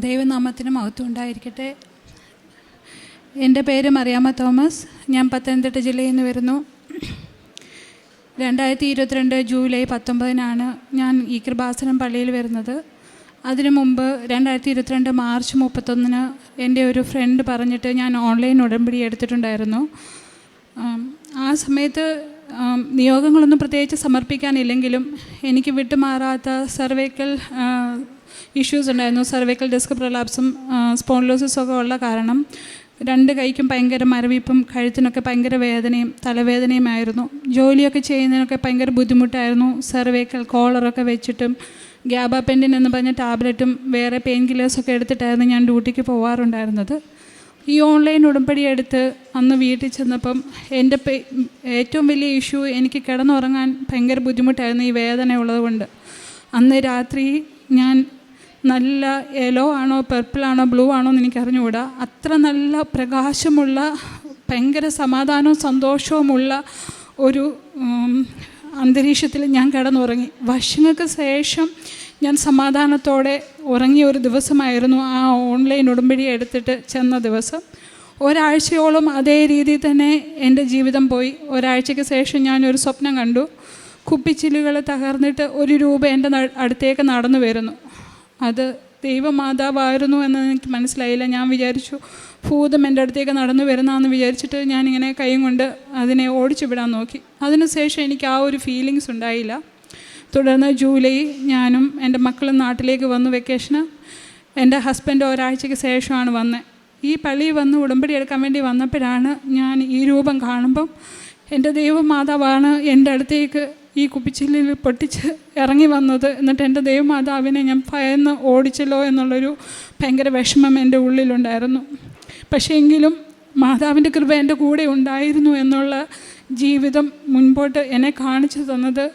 ദൈവനാമത്തിന് മഹത്വം ഉണ്ടായിരിക്കട്ടെ. എന്റെ പേര് മറിയാമ്മ തോമസ്. ഞാൻ പത്തനംതിട്ട ജില്ലയിൽ നിന്ന് വരുന്നു. രണ്ടായിരത്തി ഇരുപത്തിരണ്ട് ജൂലൈ പത്തൊമ്പതിനാണ് ഞാൻ ഈ കൃപാസനം പള്ളിയിൽ വരുന്നത്. അതിനു മുമ്പ് രണ്ടായിരത്തി ഇരുപത്തിരണ്ട് മാർച്ച് മുപ്പത്തൊന്നിന് എന്റെ ഒരു ഫ്രണ്ട് പറഞ്ഞിട്ട് ഞാൻ ഓൺലൈൻ ഉടമ്പടി എടുത്തിട്ടുണ്ടായിരുന്നു. ആം, സമയത്ത് നിയോഗങ്ങളൊന്നും പ്രത്യേകിച്ച് സമർപ്പിക്കാനില്ലെങ്കിലും എനിക്ക് വിട്ടുമാറാത്ത സർവൈക്കൽ ഇഷ്യൂസ് ഉണ്ടായിരുന്നു. സർവൈക്കൽ ഡിസ്ക് പ്രലാപ്സും സ്പോൺലോസിസും ഒക്കെ ഉള്ള കാരണം രണ്ട് കൈക്കും ഭയങ്കര മരവിപ്പും കഴുത്തിനൊക്കെ ഭയങ്കര വേദനയും തലവേദനയും ആയിരുന്നു. ജോലിയൊക്കെ ചെയ്യുന്നതിനൊക്കെ ഭയങ്കര ബുദ്ധിമുട്ടായിരുന്നു. സർവൈക്കൽ കോളറൊക്കെ വെച്ചിട്ടും ഗ്യാബാപെൻഡിൻ എന്ന് പറഞ്ഞ ടാബ്ലറ്റും വേറെ പെയിൻ കില്ലേഴ്സൊക്കെ എടുത്തിട്ടായിരുന്നു ഞാൻ ഡ്യൂട്ടിക്ക് പോകാറുണ്ടായിരുന്നത് ഈ ഓൺലൈൻ ഉടമ്പടി എടുത്ത് അന്ന് വീട്ടിൽ ചെന്നപ്പം എന്റെ ഏറ്റവും വലിയ ഇഷ്യൂ എനിക്ക് കിടന്നുറങ്ങാൻ ഭയങ്കര ബുദ്ധിമുട്ടായിരുന്നു ഈ വേദന ഉള്ളതുകൊണ്ട്. അന്ന് രാത്രി ഞാൻ നല്ല യെല്ലോ ആണോ പർപ്പിളാണോ ബ്ലൂ ആണോ എന്ന് എനിക്ക് അറിഞ്ഞുകൂടാ അത്ര നല്ല പ്രകാശമുള്ള ഭയങ്കര സമാധാനവും സന്തോഷവുമുള്ള ഒരു അന്തരീക്ഷത്തിൽ ഞാൻ കിടന്നുറങ്ങി. വർഷങ്ങൾക്ക് ശേഷം ഞാൻ സമാധാനത്തോടെ ഉറങ്ങിയ ഒരു ദിവസമായിരുന്നു ആ ഓൺലൈൻ ഉടമ്പടി എടുത്തിട്ട് ചെന്ന ദിവസം. ഒരാഴ്ചയോളം അതേ രീതിയിൽ തന്നെ എന്റെ ജീവിതം പോയി. ഒരാഴ്ചയ്ക്ക് ശേഷം ഞാനൊരു സ്വപ്നം കണ്ടു. കുപ്പിച്ചില്ലുകൾ തകർന്നിട്ട് ഒരു രൂപ എന്റെ അടുത്തേക്ക് നടന്നു വരുന്നു. അത് ദൈവമാതാവായിരുന്നു എന്ന് എനിക്ക് മനസ്സിലായില്ല. ഞാൻ വിചാരിച്ചു ഭൂതം എന്റെ അടുത്തേക്ക് നടന്നു വരുന്നതെന്ന് വിചാരിച്ചിട്ട് ഞാനിങ്ങനെ കൈയും കൊണ്ട് അതിനെ ഓടിച്ചു വിടാൻ നോക്കി അതിനുശേഷം എനിക്ക് ആ ഒരു ഫീലിങ്സ് ഉണ്ടായില്ല. തുടർന്ന് ജൂലൈ ഞാനും എന്റെ മക്കളും നാട്ടിലേക്ക് വന്നു വെക്കേഷന് എന്റെ ഹസ്ബൻഡ് ഒരാഴ്ചയ്ക്ക് ശേഷമാണ് വന്നത് ഈ പള്ളിയിൽ വന്ന് ഉടമ്പടി എടുക്കാൻ വേണ്ടി വന്നപ്പോഴാണ് ഞാൻ ഈ രൂപം കാണുമ്പം എന്റെ ദൈവമാതാവാണ് എന്റെ അടുത്തേക്ക് ഈ കുപ്പിച്ചില്ലിൽ പൊട്ടിച്ച് ഇറങ്ങി വന്നത് എന്നിട്ട് എന്റെ ദൈവമാതാവിനെ ഞാൻ ഭയന്ന് ഓടിച്ചല്ലോ എന്നുള്ളൊരു ഭയങ്കര വിഷമം എന്റെ ഉള്ളിലുണ്ടായിരുന്നു. പക്ഷേ എങ്കിലും മാതാവിന്റെ കൃപ എന്റെ കൂടെ ഉണ്ടായിരുന്നു എന്നുള്ള ജീവിതം മുൻപോട്ട് എന്നെ കാണിച്ചു തന്നത്.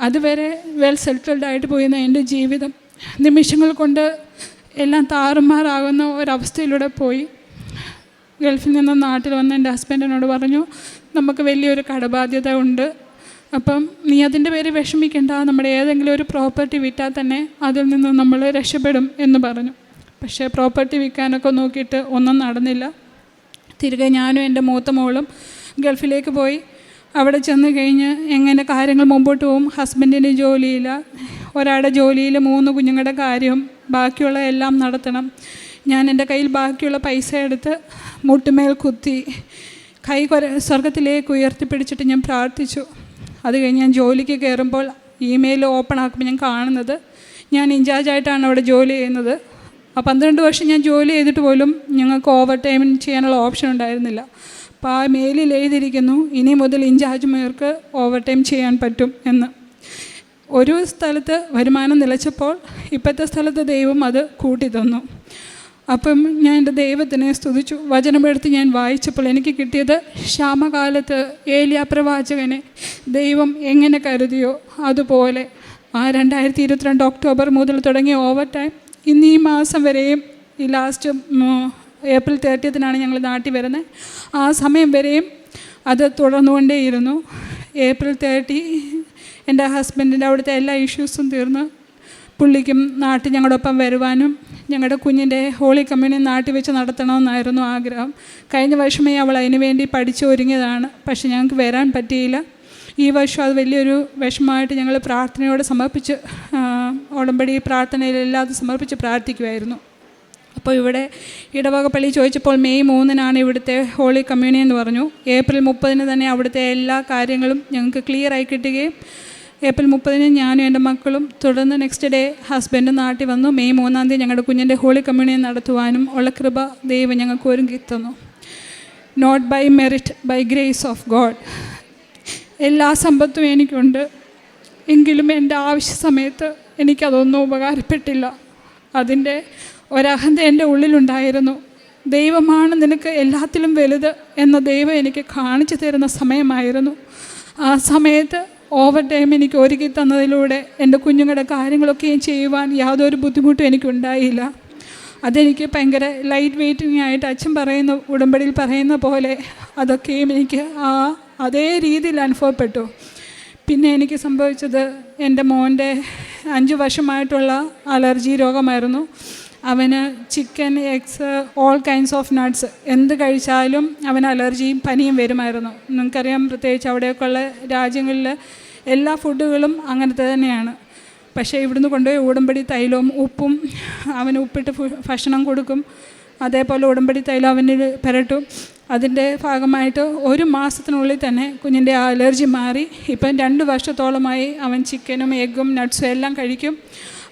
അതുവരെ വെൽ സെറ്റിൽഡ് ആയിട്ട് പോയിരുന്ന എന്റെ ജീവിതം നിമിഷങ്ങൾ കൊണ്ട് എല്ലാം താറുമാറാകുന്ന ഒരവസ്ഥയിലൂടെ പോയി. ഗൾഫിൽ നിന്ന് നാട്ടിൽ വന്ന് എന്റെ ഹസ്ബൻഡിനോട് പറഞ്ഞു നമുക്ക് വലിയൊരു കടബാധ്യത ഉണ്ട്. അപ്പം നീ അതിന്റെ പേര് വിഷമിക്കേണ്ട. നമ്മുടെ ഏതെങ്കിലും ഒരു പ്രോപ്പർട്ടി വിറ്റാൽ തന്നെ അതിൽ നിന്ന് നമ്മൾ രക്ഷപ്പെടും എന്ന് പറഞ്ഞു. പക്ഷേ പ്രോപ്പർട്ടി വിൽക്കാനൊക്കെ നോക്കിയിട്ട് ഒന്നും നടന്നില്ല. തിരികെ ഞാനും എന്റെ മൂത്ത മോളും ഗൾഫിലേക്ക് പോയി. അവിടെ ചെന്ന് കഴിഞ്ഞ് എങ്ങനെ കാര്യങ്ങൾ മുമ്പോട്ട് പോകും ഹസ്ബൻഡിന് ജോലിയില്ല ഒരാളുടെ ജോലിയിൽ മൂന്ന് കുഞ്ഞുങ്ങളുടെ കാര്യവും ബാക്കിയുള്ള എല്ലാം നടത്തണം. ഞാൻ എന്റെ കയ്യിൽ ബാക്കിയുള്ള പൈസ എടുത്ത് മുട്ടുമേൽ കുത്തി കൈ കൊര സ്വർഗത്തിലേക്ക് ഉയർത്തിപ്പിടിച്ചിട്ട് ഞാൻ പ്രാർത്ഥിച്ചു. അത് കഴിഞ്ഞ് ഞാൻ ജോലിക്ക് കയറുമ്പോൾ ഇമെയിൽ ഓപ്പൺ ആക്കുമ്പോൾ ഞാൻ കാണുന്നത് ഞാൻ ഇൻചാർജായിട്ടാണ് അവിടെ ജോലി ചെയ്യുന്നത്. ആ പന്ത്രണ്ട് വർഷം ഞാൻ ജോലി ചെയ്തിട്ട് പോലും ഞങ്ങൾക്ക് ഓവർ ടൈം ചെയ്യാനുള്ള ഓപ്ഷൻ ഉണ്ടായിരുന്നില്ല. അപ്പോൾ ആ മെയിലിൽ എഴുതിയിരിക്കുന്നു ഇനി മുതൽ ഇൻചാർജ്മാർക്ക് ഓവർ ടൈം ചെയ്യാൻ പറ്റും എന്ന്. ഒരു സ്ഥലത്ത് വരുമാനം നിലച്ചപ്പോൾ ഇപ്പോഴത്തെ സ്ഥലത്ത് ദൈവം അത് കൂട്ടി തന്നു അപ്പം ഞാൻ എന്റെ ദൈവത്തിനെ സ്തുതിച്ചു. വചനമെടുത്ത് ഞാൻ വായിച്ചപ്പോൾ എനിക്ക് കിട്ടിയത് ക്ഷാമകാലത്ത് ഏലിയ പ്രവാചകനെ ദൈവം എങ്ങനെ കരുതിയോ അതുപോലെ ആ രണ്ടായിരത്തി ഇരുപത്തിരണ്ട് ഒക്ടോബർ മുതൽ തുടങ്ങിയ ഓവർ ടൈം ഇന്ന് ഈ മാസം വരെയും ഈ ലാസ്റ്റ് ഏപ്രിൽ തേർട്ടിയത്തിനാണ് ഞങ്ങൾ നാട്ടിൽ വരുന്നത്. ആ സമയം വരെയും അത് തുടർന്നുകൊണ്ടേയിരുന്നു. ഏപ്രിൽ തേർട്ടി എന്റെ ഹസ്ബൻഡിന്റെ അവിടുത്തെ എല്ലാ ഇഷ്യൂസും തീർന്ന് പുള്ളിക്കും നാട്ടിൽ ഞങ്ങളുടെ ഒപ്പം വരുവാനും ഞങ്ങളുടെ കുഞ്ഞിന്റെ ഹോളി കമ്മ്യൂണിയൻ നാട്ടിൽ വെച്ച് നടത്തണമെന്നായിരുന്നു ആഗ്രഹം. കഴിഞ്ഞ വർഷമേ അവൾ അതിനു വേണ്ടി പഠിച്ചു ഒരുങ്ങിയതാണ്. പക്ഷെ ഞങ്ങൾക്ക് വരാൻ പറ്റിയില്ല. ഈ വർഷം അത് വലിയൊരു വിഷമമായിട്ട് ഞങ്ങൾ പ്രാർത്ഥനയോട് സമർപ്പിച്ച് ഉടമ്പടി പ്രാർത്ഥനയിലെല്ലാം സമർപ്പിച്ച് പ്രാർത്ഥിക്കുമായിരുന്നു. അപ്പോൾ ഇവിടെ ഇടവകപ്പള്ളി പള്ളി ചോദിച്ചപ്പോൾ മെയ് മൂന്നിനാണ് ഇവിടുത്തെ ഹോളി കമ്മ്യൂണി എന്ന് പറഞ്ഞു. ഏപ്രിൽ മുപ്പതിന് തന്നെ അവിടുത്തെ എല്ലാ കാര്യങ്ങളും ഞങ്ങൾക്ക് ക്ലിയർ ആയി കിട്ടുകയും ഏപ്രിൽ മുപ്പതിന് ഞാനും എന്റെ മക്കളും തുടർന്ന് നെക്സ്റ്റ് ഡേ ഹസ്ബൻഡ് നാട്ടിൽ വന്നു. മെയ് മൂന്നാം തീയതി ഞങ്ങളുടെ കുഞ്ഞിന്റെ ഹോളി കമ്മ്യൂണിയൻ നടത്തുവാനും ഉള്ള കൃപ ദൈവം ഞങ്ങൾക്ക് ഒരുങ്ങി തന്നു. Not by merit by grace of God എല്ലാ സമ്പത്തും എനിക്കുണ്ട്. എങ്കിലും എന്റെ ആവശ്യ സമയത്ത് എനിക്കതൊന്നും ഉപകാരപ്പെട്ടില്ല. അതിന്റെ ഒരഹന്ത എന്റെ ഉള്ളിലുണ്ടായിരുന്നു. ദൈവമാണ് നിനക്ക് എല്ലാത്തിലും വലുത് എന്ന ദൈവം എനിക്ക് കാണിച്ചു തരുന്ന സമയമായിരുന്നു. ആ സമയത്ത് ഓവർ ടൈം എനിക്ക് ഒരുക്കി തന്നതിലൂടെ എന്റെ കുഞ്ഞുങ്ങളുടെ കാര്യങ്ങളൊക്കെയും ചെയ്യുവാൻ യാതൊരു ബുദ്ധിമുട്ടും എനിക്കുണ്ടായില്ല. അതെനിക്ക് ഭയങ്കര ലൈറ്റ് വെയ്റ്റിംഗ് ആയിട്ട് അച്ഛൻ പറയുന്ന ഉടമ്പടിയിൽ പറയുന്ന പോലെ അതൊക്കെയും എനിക്ക് ആ അതേ രീതിയിൽ അനുഭവപ്പെട്ടു. പിന്നെ എനിക്ക് സംഭവിച്ചത് എന്റെ മോന്റെ അഞ്ച് വർഷമായിട്ടുള്ള അലർജി രോഗമായിരുന്നു. അവന് chicken eggs all kinds of nuts എന്ത് കഴിച്ചാലും അവന് അലർജിയും പനിയും വരുമായിരുന്നു. നിങ്ങൾക്കറിയാം പ്രത്യേകിച്ച് അവിടെയൊക്കെയുള്ള രാജ്യങ്ങളിൽ എല്ലാ ഫുഡുകളും അങ്ങനത്തെ തന്നെയാണ്. പക്ഷേ ഇവിടുന്ന് കൊണ്ടുപോയി ഉടമ്പടി തൈലവും ഉപ്പും അവന് ഉപ്പിട്ട് ഭക്ഷണം കൊടുക്കും. അതേപോലെ ഉടമ്പടി തൈലം അവന് പുരട്ടും. അതിന്റെ ഭാഗമായിട്ട് ഒരു മാസത്തിനുള്ളിൽ തന്നെ കുഞ്ഞിന്റെ ആ അലർജി മാറി. ഇപ്പം രണ്ട് വർഷത്തോളമായി അവൻ ചിക്കനും എഗ്ഗും നട്ട്സും എല്ലാം കഴിക്കും.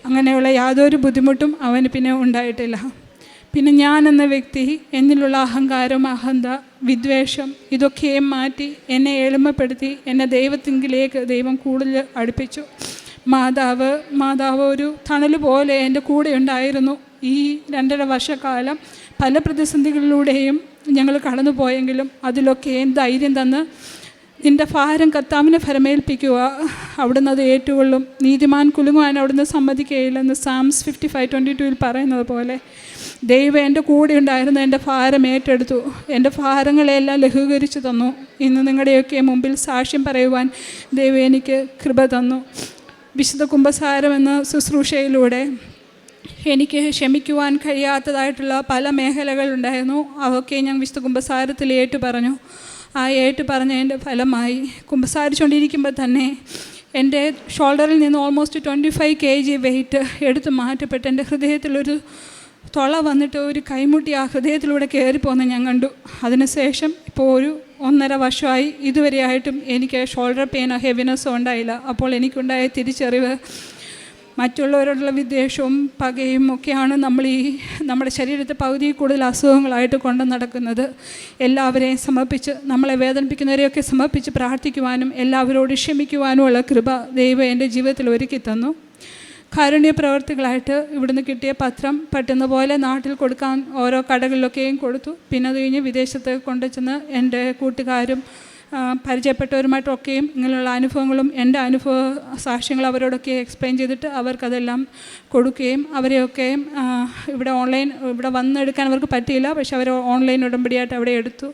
അങ്ങനെയുള്ള യാതൊരു ബുദ്ധിമുട്ടും അവന് പിന്നെ ഉണ്ടായിട്ടില്ല. പിന്നെ ഞാൻ എന്ന വ്യക്തി എന്നിലുള്ള അഹങ്കാരം അഹന്ത വിദ്വേഷം ഇതൊക്കെയും മാറ്റി എന്നെ എളിമപ്പെടുത്തി എന്നെ ദൈവത്തിങ്കിലേക്ക് ദൈവം കൂടുതൽ അടുപ്പിച്ചു. മാതാവ് മാതാവ് ഒരു തണൽ പോലെ എന്റെ കൂടെ ഉണ്ടായിരുന്നു. ഈ രണ്ടര വർഷക്കാലം പല പ്രതിസന്ധികളിലൂടെയും ഞങ്ങൾ കടന്നു പോയെങ്കിലും അതിലൊക്കെയും ധൈര്യം തന്ന് നിന്റെ ഭാരം കർത്താവിനെ ഫലമേൽപ്പിക്കുക അവിടുന്ന് അത് ഏറ്റുകൊള്ളും. നീതിമാൻ കുലുങ്ങുവാൻ അവിടുന്ന് സമ്മതിക്കുകയില്ലെന്ന് സാംസ് ഫിഫ്റ്റി ഫൈവ് ട്വന്റി ടുവിൽ പറയുന്നത് പോലെ ദൈവം എന്റെ കൂടെ ഉണ്ടായിരുന്നു എന്റെ ഭാരം ഏറ്റെടുത്തു. എന്റെ ഭാരങ്ങളെല്ലാം ലഘൂകരിച്ചു തന്നു. ഇന്ന് നിങ്ങളുടെയൊക്കെ മുമ്പിൽ സാക്ഷ്യം പറയുവാൻ ദൈവം എനിക്ക് കൃപ തന്നു. വിശുദ്ധ കുംഭസാരം എന്ന ശുശ്രൂഷയിലൂടെ എനിക്ക് ക്ഷമിക്കുവാൻ കഴിയാത്തതായിട്ടുള്ള പല മേഖലകളുണ്ടായിരുന്നു അതൊക്കെ ഞാൻ വിശുദ്ധ കുംഭസാരത്തിൽ ഏറ്റു പറഞ്ഞു. ആ ഏട്ട് പറഞ്ഞതിന്റെ ഫലമായി കുമ്പസാരിച്ചുകൊണ്ടിരിക്കുമ്പോൾ തന്നെ എന്റെ ഷോൾഡറിൽ നിന്ന് almost twenty five K G weight എടുത്ത് മാറ്റപ്പെട്ട് എന്റെ ഹൃദയത്തിലൊരു തുള വന്നിട്ട് ഒരു കൈമുട്ടി ആ ഹൃദയത്തിലൂടെ കയറിപ്പോകുന്ന ഞാൻ കണ്ടു. അതിനുശേഷം ഇപ്പോൾ ഒരു ഒന്നര വർഷമായി ഇതുവരെയായിട്ടും എനിക്ക് ഷോൾഡർ പെയിനോ ഹെവിനെസ്സോ ഉണ്ടായില്ല. അപ്പോൾ എനിക്കുണ്ടായ തിരിച്ചറിവ് മറ്റുള്ളവരോടുള്ള വിദ്വേഷവും പകയും ഒക്കെയാണ് നമ്മൾ ഈ നമ്മുടെ ശരീരത്തെ പകുതി കൂടുതൽ അസുഖങ്ങളായിട്ട് കൊണ്ടു നടക്കുന്നത്. എല്ലാവരെയും സമർപ്പിച്ച് നമ്മളെ വേദനിപ്പിക്കുന്നവരെയൊക്കെ സമർപ്പിച്ച് പ്രാർത്ഥിക്കുവാനും എല്ലാവരോടും ക്ഷമിക്കുവാനുമുള്ള കൃപ ദൈവം എന്റെ ജീവിതത്തിൽ ഒരുക്കി തന്നു. കാരുണ്യ പ്രവർത്തികളായിട്ട് ഇവിടുന്ന് കിട്ടിയ പത്രം പറ്റുന്ന പോലെ നാട്ടിൽ കൊടുക്കാൻ ഓരോ കടകളിലൊക്കെയും കൊടുത്തു. പിന്നെ അത് കഴിഞ്ഞ് വിദേശത്ത് കൊണ്ടുചെന്ന് എന്റെ കൂട്ടുകാരും പരിചയപ്പെട്ടവരുമായിട്ടൊക്കെയും ഇങ്ങനെയുള്ള അനുഭവങ്ങളും എന്റെ അനുഭവ സാക്ഷ്യങ്ങൾ അവരോടൊക്കെ എക്സ്പ്ലെയിൻ ചെയ്തിട്ട് അവർക്കതെല്ലാം കൊടുക്കുകയും അവരെയൊക്കെ ഇവിടെ ഓൺലൈൻ ഇവിടെ വന്നെടുക്കാൻ അവർക്ക് പറ്റിയില്ല. പക്ഷെ അവർ ഓൺലൈൻ ഉടമ്പടിയായിട്ട് അവിടെ എടുത്തു.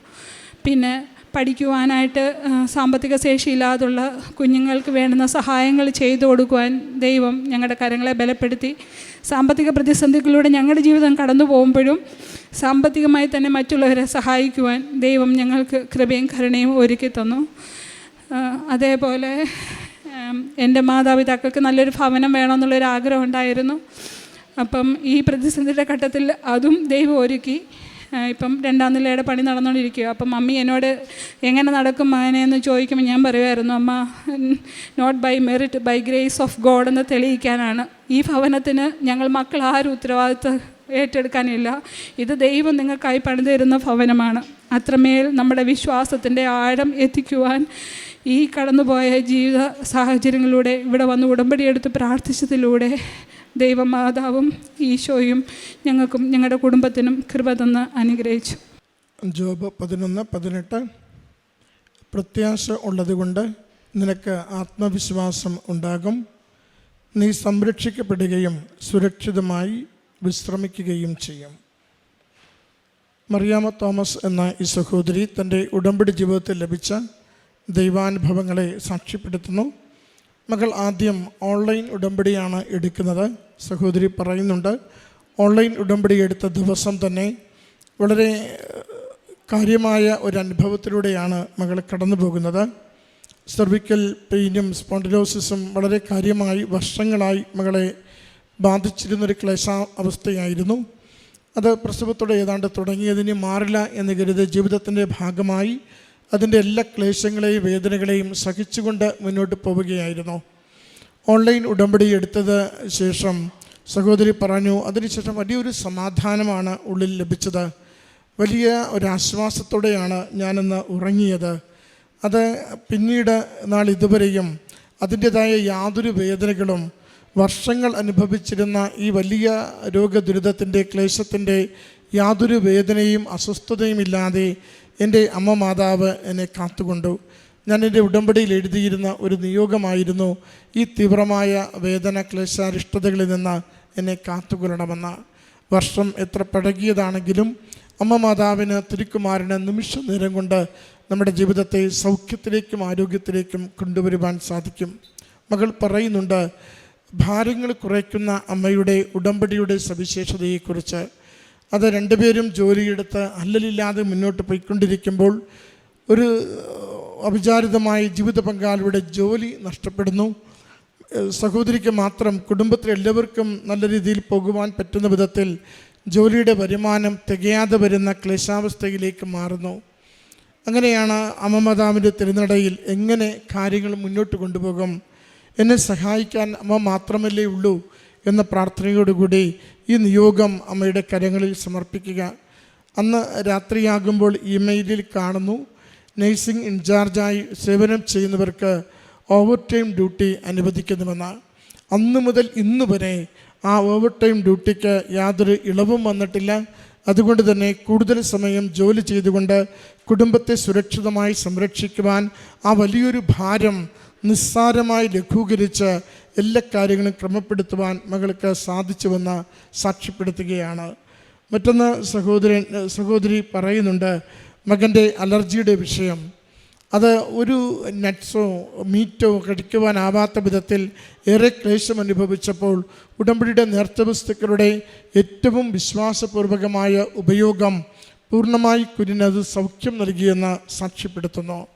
പിന്നെ പഠിക്കുവാനായിട്ട് സാമ്പത്തിക ശേഷിയില്ലാതുള്ള കുഞ്ഞുങ്ങൾക്ക് വേണ്ടുന്ന സഹായങ്ങൾ ചെയ്തു കൊടുക്കുവാൻ ദൈവം ഞങ്ങളുടെ കരങ്ങളെ ബലപ്പെടുത്തി. സാമ്പത്തിക പ്രതിസന്ധികളിലൂടെ ഞങ്ങളുടെ ജീവിതം കടന്നു പോകുമ്പോഴും സാമ്പത്തികമായി തന്നെ മറ്റുള്ളവരെ സഹായിക്കുവാൻ ദൈവം ഞങ്ങൾക്ക് കൃപയും കരുണയും ഒരുക്കി തന്നു. അതേപോലെ എന്റെ മാതാപിതാക്കൾക്ക് നല്ലൊരു ഭവനം വേണമെന്നുള്ളൊരു ആഗ്രഹം ഉണ്ടായിരുന്നു. അപ്പം ഈ പ്രതിസന്ധിയുടെ ഘട്ടത്തിൽ അതും ദൈവം ഒരുക്കി. ഇപ്പം രണ്ടാം നിലയുടെ പണി നടന്നുകൊണ്ടിരിക്കുക അപ്പം മമ്മി എന്നോട് എങ്ങനെ നടക്കും മകനെ? എന്ന് ചോദിക്കുമ്പോൾ ഞാൻ പറയുമായിരുന്നു അമ്മ not by merit by grace of God എന്ന് തെളിയിക്കാനാണ്. ഈ ഭവനത്തിന് ഞങ്ങൾ മക്കൾ ആരും ഉത്തരവാദിത്വം ഏറ്റെടുക്കാനില്ല. ഇത് ദൈവം നിങ്ങൾക്കായി പണിതു തരുന്ന ഭവനമാണ്. അത്രമേൽ നമ്മുടെ വിശ്വാസത്തിന്റെ ആഴം എത്തിക്കുവാൻ ഈ കടന്നുപോയ ജീവിത സാഹചര്യങ്ങളിലൂടെ ഇവിടെ വന്ന് ഉടമ്പടിയെടുത്ത് പ്രാർത്ഥിച്ചതിലൂടെ ദൈവമാതാവും ഈശോയും ഞങ്ങൾക്കും ഞങ്ങളുടെ കുടുംബത്തിനും കൃപ തന്ന് അനുഗ്രഹിച്ചു. ജോബ് പതിനൊന്ന് പതിനെട്ട്. പ്രത്യാശ ഉള്ളതുകൊണ്ട് നിനക്ക് ആത്മവിശ്വാസം ഉണ്ടാകും. നീ സംരക്ഷിക്കപ്പെടുകയും സുരക്ഷിതമായി വിശ്രമിക്കുകയും ചെയ്യും. മറിയാമ തോമസ് എന്ന ഈ സഹോദരി തന്റെ ഉടമ്പടി ജീവിതത്തിൽ ലഭിച്ച ദൈവാനുഭവങ്ങളെ സാക്ഷ്യപ്പെടുത്തുന്നു. മകൾ ആദ്യം ഓൺലൈൻ ഉടമ്പടിയാണ് എടുക്കുന്നത്. സഹോദരി പറയുന്നുണ്ട് ഓൺലൈൻ ഉടമ്പടി എടുത്ത ദിവസം തന്നെ വളരെ കാര്യമായ ഒരു അനുഭവത്തിലൂടെയാണ് മകൾ കടന്നു പോകുന്നത്. സെർവിക്കൽ പെയിനും സ്പോണ്ടിലോസിസും വളരെ കാര്യമായി വർഷങ്ങളായി മകളെ ബാധിച്ചിരുന്നൊരു ക്ലേശ അവസ്ഥയായിരുന്നു അത് പ്രസവത്തോടെ ഏതാണ്ട് തുടങ്ങിയതിന് മാറില്ല എന്ന് കരുതി ജീവിതത്തിന്റെ ഭാഗമായി അതിന്റെ എല്ലാ ക്ലേശങ്ങളെയും വേദനകളെയും സഹിച്ചുകൊണ്ട് മുന്നോട്ട് പോവുകയായിരുന്നു. ഓൺലൈൻ ഉടമ്പടി എടുത്തത് ശേഷം സഹോദരി പറഞ്ഞു അതിനുശേഷം വലിയൊരു സമാധാനമാണ് ഉള്ളിൽ ലഭിച്ചത്. വലിയ ഒരാശ്വാസത്തോടെയാണ് ഞാനിന്ന് ഉറങ്ങിയത്. അത് പിന്നീട് നാളിതുവരെയും അതിന്റേതായ യാതൊരു വേദനകളും വർഷങ്ങൾ അനുഭവിച്ചിരുന്ന ഈ വലിയ രോഗദുരിതത്തിന്റെ ക്ലേശത്തിന്റെ യാതൊരു വേദനയും അസ്വസ്ഥതയും ഇല്ലാതെ എന്റെ അമ്മ മാതാവ് എന്നെ കാത്തുകൊണ്ടു. ഞാൻ എന്റെ ഉടമ്പടിയിൽ എഴുതിയിരുന്ന ഒരു നിയോഗമായിരുന്നു ഈ തീവ്രമായ വേദന ക്ലേശാരിഷ്ടതകളിൽ നിന്ന് എന്നെ കാത്തുകൊള്ളണമെന്ന്. വർഷം എത്ര പഴകിയതാണെങ്കിലും അമ്മ മാതാവിന് തിരുക്കുമാരന് നിമിഷ നേരം കൊണ്ട് നമ്മുടെ ജീവിതത്തെ സൗഖ്യത്തിലേക്കും ആരോഗ്യത്തിലേക്കും കൊണ്ടുവരുവാൻ സാധിക്കും. മകൾ പറയുന്നുണ്ട് ഭാരങ്ങൾ കുറയ്ക്കുന്ന അമ്മയുടെ ഉടമ്പടിയുടെ സവിശേഷതയെക്കുറിച്ച് അത് രണ്ടുപേരും ജോലിയെടുത്ത് അല്ലലില്ലാതെ മുന്നോട്ട് പോയിക്കൊണ്ടിരിക്കുമ്പോൾ ഒരു അവിചാരിതമായ ജീവിത പങ്കാളിയുടെ ജോലി നഷ്ടപ്പെടുന്നു. സഹോദരിക്ക് മാത്രം കുടുംബത്തിലെ എല്ലാവർക്കും നല്ല രീതിയിൽ പോകുവാൻ പറ്റുന്ന വിധത്തിൽ ജോലിയുടെ വരുമാനം തികയാതെ വരുന്ന ക്ലേശാവസ്ഥയിലേക്ക് മാറുന്നു. അങ്ങനെയാണ് അമ്മമാതാവിന്റെ തിരുനടയിൽ എങ്ങനെ കാര്യങ്ങൾ മുന്നോട്ട് കൊണ്ടുപോകും? എന്നെ സഹായിക്കാൻ അമ്മ മാത്രമല്ലേ ഉള്ളൂ എന്ന പ്രാർത്ഥനയോടുകൂടി ഈ നിയോഗം അമ്മയുടെ കരങ്ങളിൽ സമർപ്പിക്കുക. അന്ന് രാത്രിയാകുമ്പോൾ ഇമെയിലിൽ കാണുന്നു. നഴ്സിംഗ് ഇൻചാർജായി സേവനം ചെയ്യുന്നവർക്ക് ഓവർ ടൈം ഡ്യൂട്ടി അനുവദിക്കുന്നുവെന്ന് അന്ന് മുതൽ ഇന്ന് വരെ ആ ഓവർ ടൈം ഡ്യൂട്ടിക്ക് യാതൊരു ഇളവും വന്നിട്ടില്ല. അതുകൊണ്ട് തന്നെ കൂടുതൽ സമയം ജോലി ചെയ്തുകൊണ്ട് കുടുംബത്തെ സുരക്ഷിതമായി സംരക്ഷിക്കുവാൻ ആ വലിയൊരു ഭാരം നിസ്സാരമായി ലഘൂകരിച്ച് എല്ലാ കാര്യങ്ങളും ക്രമപ്പെടുത്തുവാൻ മകൾക്ക് സാധിച്ചുവെന്ന് സാക്ഷ്യപ്പെടുത്തുകയാണ്. മറ്റൊന്ന് സഹോദരൻ സഹോദരി പറയുന്നുണ്ട് മകന്റെ അലർജിയുടെ വിഷയം. അത് ഒരു നട്ട്സോ മീറ്റോ കഴിക്കുവാനാവാത്ത വിധത്തിൽ ഏറെ ക്ലേശം അനുഭവിച്ചപ്പോൾ ഉടമ്പടിയുടെ നേർത്ത വസ്തുക്കളുടെ ഏറ്റവും വിശ്വാസപൂർവകമായ ഉപയോഗം പൂർണമായി കുരിനത് സൗഖ്യം നൽകിയെന്ന് സാക്ഷ്യപ്പെടുത്തുന്നു.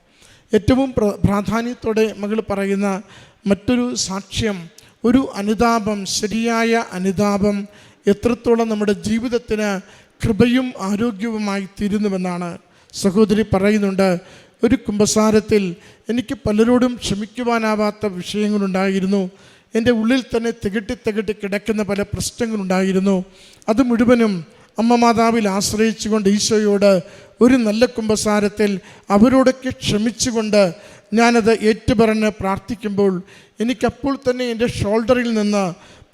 ഏറ്റവും പ്ര പ്രാധാന്യത്തോടെ മകൾ പറയുന്ന മറ്റൊരു സാക്ഷ്യം ഒരു അനുതാപം ശരിയായ അനുതാപം എത്രത്തോളം നമ്മുടെ ജീവിതത്തിന് കൃപയും ആരോഗ്യവുമായി തീരുന്നുവെന്നാണ് സഹോദരി പറയുന്നുണ്ട്. ഒരു കുംഭസാരത്തിൽ എനിക്ക് പലരോടും ക്ഷമിക്കുവാനാവാത്ത വിഷയങ്ങളുണ്ടായിരുന്നു. എന്റെ ഉള്ളിൽ തന്നെ തികട്ടി തികട്ടി കിടക്കുന്ന പല പ്രശ്നങ്ങളുണ്ടായിരുന്നു. അത് മുഴുവനും അമ്മ മാതാവിൽ ആശ്രയിച്ചുകൊണ്ട് ഈശോയോട് ഒരു നല്ല കുംഭസാരത്തിൽ അവരോടൊക്കെ ക്ഷമിച്ചുകൊണ്ട് ഞാനത് ഏറ്റുപറഞ്ഞ് പ്രാർത്ഥിക്കുമ്പോൾ എനിക്കപ്പോൾ തന്നെ എന്റെ ഷോൾഡറിൽ നിന്ന്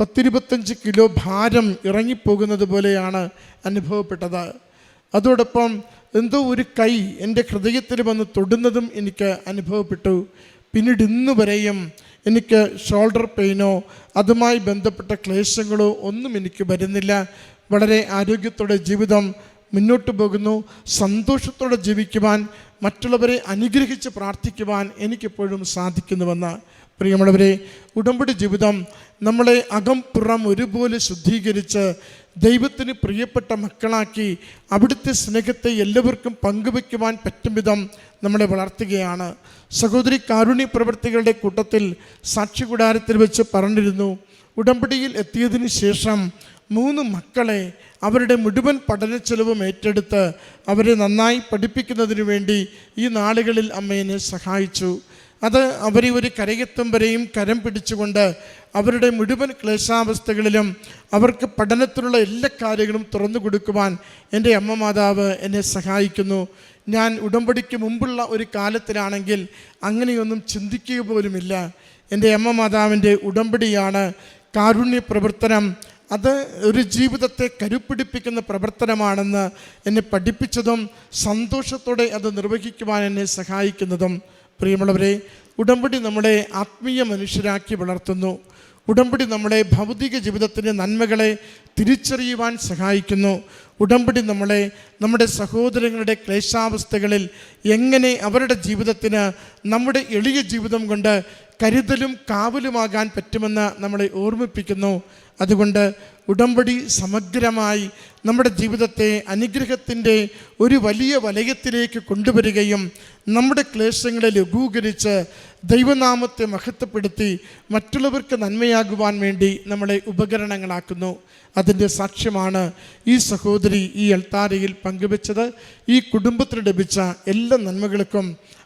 പത്തിരുപത്തഞ്ച് കിലോ ഭാരം ഇറങ്ങിപ്പോകുന്നത് പോലെയാണ് അനുഭവപ്പെട്ടത്. അതോടൊപ്പം എന്തോ ഒരു കൈ എന്റെ ഹൃദയത്തിൽ വന്ന് തൊടുന്നതും എനിക്ക് അനുഭവപ്പെട്ടു. പിന്നീട് ഇന്ന് വരെയും എനിക്ക് ഷോൾഡർ പെയിനോ അതുമായി ബന്ധപ്പെട്ട ക്ലേശങ്ങളോ ഒന്നും എനിക്ക് വരുന്നില്ല. വളരെ ആരോഗ്യത്തോടെ ജീവിതം മുന്നോട്ട് പോകുന്നു. സന്തോഷത്തോടെ ജീവിക്കുവാൻ മറ്റുള്ളവരെ അനുഗ്രഹിച്ച് പ്രാർത്ഥിക്കുവാൻ എനിക്കെപ്പോഴും സാധിക്കുന്നുവെന്ന്. പ്രിയമുള്ളവരെ ഉടമ്പടി ജീവിതം നമ്മളെ അകം പുറം ഒരുപോലെ ശുദ്ധീകരിച്ച് ദൈവത്തിന് പ്രിയപ്പെട്ട മക്കളാക്കി അവിടുത്തെ സ്നേഹത്തെ എല്ലാവർക്കും പങ്കുവയ്ക്കുവാൻ പറ്റും വിധം നമ്മളെ വളർത്തുകയാണ്. സഹോദരി കാരുണ്യ പ്രവർത്തികളുടെ കൂട്ടത്തിൽ സാക്ഷികൂടാരത്തിൽ വെച്ച് പറഞ്ഞിരുന്നു ഉടമ്പടിയിൽ എത്തിയതിന് ശേഷം മൂന്ന് മക്കളെ അവരുടെ മുഴുവൻ പഠന ചെലവും ഏറ്റെടുത്ത് അവരെ നന്നായി പഠിപ്പിക്കുന്നതിന് വേണ്ടി ഈ നാളുകളിൽ അമ്മേനെ സഹായിച്ചു. അത് അവരെ ഒരു കരയെത്തും വരെയും കരം പിടിച്ചുകൊണ്ട് അവരുടെ മുഴുവൻ ക്ലേശാവസ്ഥകളിലും അവർക്ക് പഠനത്തിലുള്ള എല്ലാ കാര്യങ്ങളും തുറന്നു കൊടുക്കുവാൻ എന്റെ അമ്മ മാതാവ് എന്നെ സഹായിക്കുന്നു. ഞാൻ ഉടമ്പടിക്ക് മുമ്പുള്ള ഒരു കാലത്തിലാണെങ്കിൽ അങ്ങനെയൊന്നും ചിന്തിക്കുക പോലുമില്ല. എന്റെ അമ്മ മാതാവിന്റെ ഉടമ്പടിയാണ് കാരുണ്യ പ്രവർത്തനം അത് ഒരു ജീവിതത്തെ കരുപ്പിടിപ്പിക്കുന്ന പ്രവർത്തനമാണെന്ന് എന്നെ പഠിപ്പിച്ചതും സന്തോഷത്തോടെ അത് നിർവഹിക്കുവാൻ എന്നെ സഹായിക്കുന്നതും പ്രിയമുള്ളവരെ ഉടമ്പടി നമ്മളെ ആത്മീയ മനുഷ്യരാക്കി വളർത്തുന്നു. ഉടമ്പടി നമ്മളെ ഭൗതിക ജീവിതത്തിന്റെ നന്മകളെ തിരിച്ചറിയുവാൻ സഹായിക്കുന്നു. ഉടമ്പടി നമ്മളെ നമ്മുടെ സഹോദരങ്ങളുടെ ക്ലേശാവസ്ഥകളിൽ എങ്ങനെ അവരുടെ ജീവിതത്തിന് നമ്മുടെ എളിയ ജീവിതം കൊണ്ട് കരുതലും കാവലുമാകാൻ പറ്റുമെന്ന് നമ്മളെ ഓർമ്മിപ്പിക്കുന്നു. അതുകൊണ്ട് ഉടമ്പടി സമഗ്രമായി നമ്മുടെ ജീവിതത്തെ അനുഗ്രഹത്തിന്റെ ഒരു വലിയ വലയത്തിലേക്ക് കൊണ്ടുവരികയും നമ്മുടെ ക്ലേശങ്ങളെ ലഘൂകരിച്ച് ദൈവനാമത്തെ മഹത്വപ്പെടുത്തി മറ്റുള്ളവർക്ക് നന്മയാകുവാൻ വേണ്ടി നമ്മളെ ഉപകരണങ്ങളാക്കുന്നു. അതിന്റെ സാക്ഷ്യമാണ് ഈ സഹോദരി ഈ അൾത്താരയിൽ പങ്കുവച്ചത്. ഈ കുടുംബത്തിന് ലഭിച്ച എല്ലാ നന്മകൾക്കും